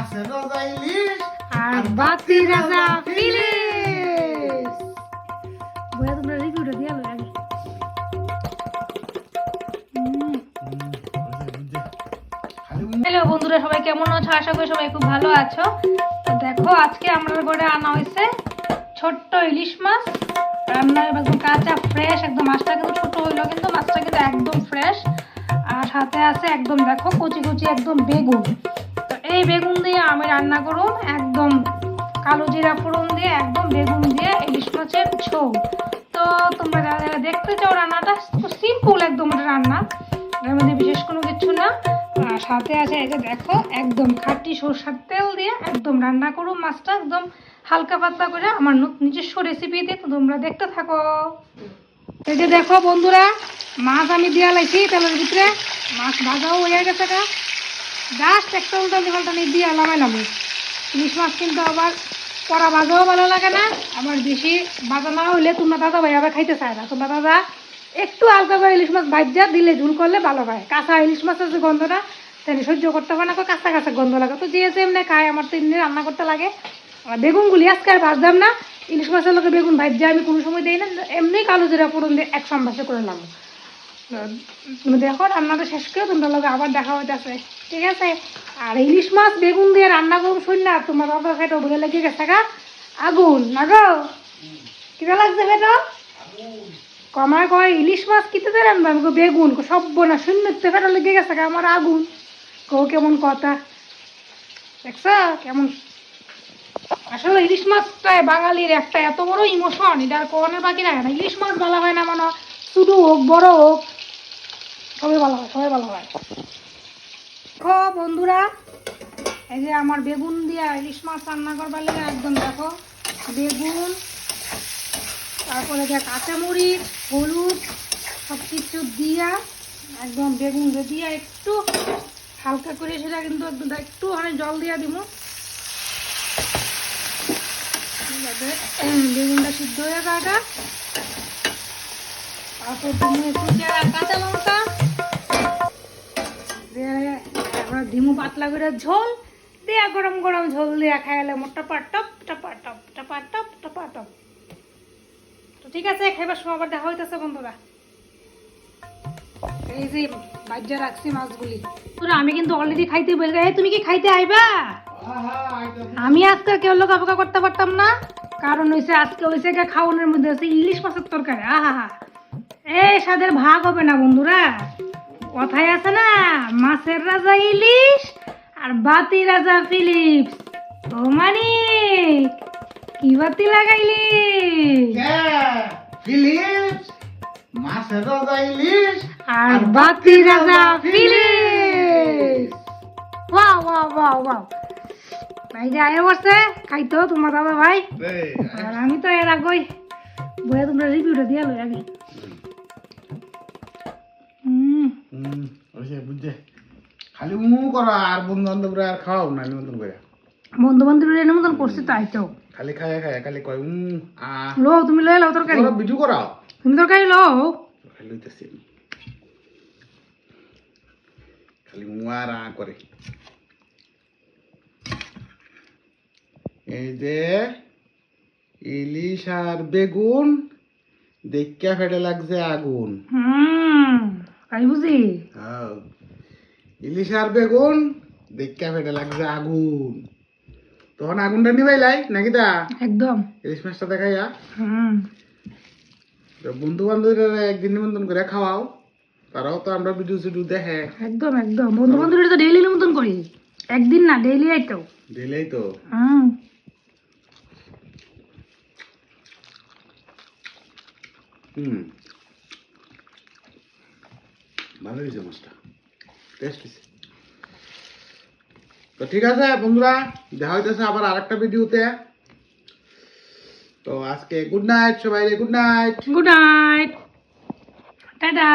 মাছের রাজা ইলিশ আর বাতি রাজা ফিলিস। বইয়া তোমরা রিভিউটা দিয়ে আলো আগে। হ্যালো বন্ধুরা সবাই কেমন আছো? আশা করি সবাই খুব ভালো আছো। তো দেখো আজকে আমরা ঘরে আনা হয়েছে ছোট্ট ইলিশ মাছ। রান্না একদম কাঁচা ফ্রেশ একদম মাছটা কিন্তু ছোট হইল কিন্তু মাছটা কিন্তু একদম ফ্রেশ আর সাথে আছে একদম দেখো কচি কচি একদম বেগুন। এই বেগুন দিয়ে আমি রান্না করব একদম কালো জিরা ফোড়ন দিয়ে, একদম বেগুন দিয়ে, ইলিশ মাছের ঝোল। তো তোমরা যারা দেখতে চাও রান্নাটা সিম্পল একদম রান্না। এর মধ্যে বিশেষ কোনো কিছু না। সাথে আছে এই যে দেখো, একদম খাঁটি সরষার তেল দিয়ে একদম রান্না করো মাছটা একদম হালকা পাতলা করে আমার নিজস্ব রেসিপি দিয়ে তো তোমরা দেখতে থাকো। এই যে দেখো বন্ধুরা, মাছ আমি দিয়া লাগছি তেলের ভিতরে। মাছ ভাজাও হয়ে গেছে জাস্ট একটা উল্টানি পাল্টানি দিয়ে লামাইলাম ইলিশ মাছ কিন্তু আবার কড়া বাজাও ভালো লাগে না। আবার বেশি বাজা না হইলে তোমরা দাদা ভাই আবার খাইতে চায় না। তোমরা দাদা একটু হালকা করে ইলিশ মাছ ভাজা, দিলে ঝুল করলে ভালো হয়। কাঁচা ইলিশ মাছের যে গন্ধটা তাহলে সহ্য করতে পারে না কাঁচা কাঁচা গন্ধ লাগে। তো যে এমনি খায়, আমার তো এমনি রান্না করতে লাগে। আর বেগুনগুলি আজকে আর ভাজতাম না। ইলিশ মাছের লোকে বেগুন ভাজা আমি কোনো সময় দিই না। এমনি কালো জিরা ফোড়ন দিয়ে এক সম্বাসে করে নামো। দেখো রান্নাটা শেষ করে তোমরা লগে আবার দেখা হইতেছে। ঠিক আছে? আর ইলিশ মাছ বেগুন দিয়ে রান্না করুন শুন না তোমার বাবা খেটো বলে লেগে গেছে গা। আগুন না গো? কিটা লাগছে খেটো কমায় কয় ইলিশ মাছ কিতে রান্না? আমি কই, বেগুন কই, সব না শূন্য ফেটো লেগে গেছে গা আমার আগুন। কো কেমন কথা। দেখছ? কেমন? আসলে ইলিশ মাছটা বাঙালির একটা এত বড় ইমোশন এটা কোনের বাকি রাখে না। ইলিশ মাছ বলা হয় না মানে ছোটো হোক বড় হোক সবাই ভালো হয় সবাই ভালো হয় দেখো বন্ধুরা, এই যে আমার বেগুন দিয়া ইলিশ মাছ রান্না করবার লেগে একদম দেখো, বেগুন, তারপরে দেখ কাঁচামরিচ, হলুদ সব কিছু দিয়া একদম বেগুন দিয়া একটু হালকা করে সেটা কিন্তু একটু মানে জল দিয়া দিব। বেগুনটা সিদ্ধ হয়ে যায়টা তারপর একটু কাঁচা লঙ্কা। ডিমু পাতলা করে ঝোল, দিয়া গরম গরম ঝোল দিয়া খাইলে মোট টপা টপ টপা টপ টপা টপ টপা টপ। তো ঠিক আছে, খাইবার সময় আবার দেখা হইতেছে বন্ধুরা। এই যে বাজ্যা রাখছি মাছগুলি। তোরা আমি কিন্তু অলরেডি খাইতে বলে এই তুমি কি খাইতে আইবা? আমি আজকে কেউ লোক অপেক্ষা করতে পারতাম না। কারণ হইছে, আজকে হইছে গা খাওয়ানোর মধ্যে হচ্ছে ইলিশ মাছের তরকারি। আহা হা এই স্বাদের ভাগ হবে না বন্ধুরা। কথায় আছে না। মাছের রাজা ইলিশ আর বাতি রাজা ফিলিপস। ও মানিক কি বাতি লাগাইলি? ফিলিপস? মাছের রাজা ইলিশ আর বাতি রাজা Philips. Wow wow wow wow. ভাই যে আয় খাইতো তোমার দাদা ভাই। আর আমি তো এর আগেই বইয়া তোমরা রিভিউটা দিয়ে আগে করো আর বন্ধু বান্ধবরা আর খাওয়াও না নিমন্ত্রণ করে বন্ধু বান্ধবের মতন করছি তো। খালি খায় খায় খালি কয় উম আ লো তুমি লয়ে লাও তরকারি। তোরা ভিডিও করাও? তুমি তরকারি লইতেছি খালি মুয়ার করে। এই যে ইলিশ আর বেগুন দেখিয়া ফেটে লাগছে আগুন। হুম তাই বুঝি? হ্যাঁ। ইলিশ আর বেগুন দেখা ফেটে লাগছে আগুন। তখন আগুনটা নিবাইলাই নাকি দা একদম। ইলিশ মাছটা দেখাইয়া। হুম। বন্ধু বান্ধবীরা একদিন নিমন্ত্রণ করে খাওয়াও। তারাও তো আমরা ভিডিও সিডিও দেখে। একদম একদম। বন্ধু বান্ধবের তো ডেইলি মতন করি। একদিন না ডেইলি আইতো দিলেই তো। হুম। হুম। ভালো হয়েছে মাছটা। তো ঠিক আছে, বন্ধুরা, দেখা হইতেছে আবার আরেকটা ভিডিওতে। তো আজকে গুড নাইট সবাই good night good night tata